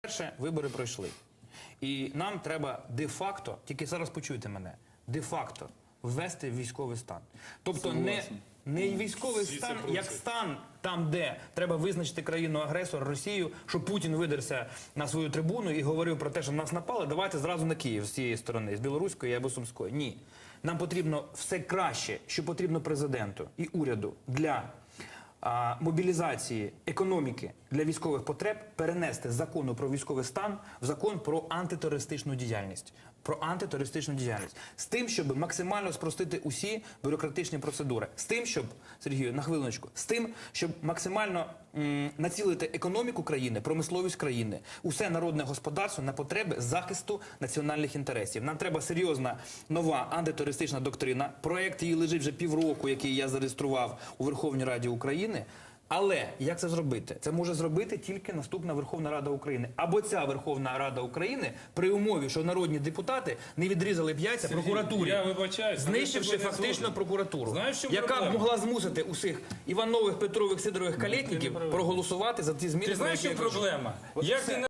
Перше, вибори пройшли. І нам треба де-факто, тільки зараз почуйте мене, де-факто ввести військовий стан. Тобто не, не військовий стан, як стан там, де треба визначити країну агресор Росію, що Путін видерся на свою трибуну і говорив про те, що нас напали. Давайте зразу на Київ з цієї сторони, з білоруської або сумської. Ні. Нам потрібно все краще, що потрібно президенту і уряду для мобілізації економіки для військових потреб перенести з закону про військовий стан в закон про антитерористичну діяльність. Про антитерористичну діяльність з тим, щоб максимально спростити усі бюрократичні процедури, з тим, щоб Сергію, на хвилиночку, з тим, щоб максимально націлити економіку країни, промисловість країни, усе народне господарство на потреби захисту національних інтересів. Нам треба серйозна нова антитерористична доктрина. Проект її лежить вже півроку, який я зареєстрував у Верховній Раді України. Але як це зробити? Це може зробити тільки наступна Верховна Рада України або ця Верховна Рада України при умові, що народні депутати не відрізали б яйця прокуратурі, я вибачаюсь, знищивши фактично прокуратуру, Знаєш, яка б могла змусити усіх Іванових, Петрових, Сидорових Калітників проголосувати за ті зміни. Ти знаєш, що проблема? Як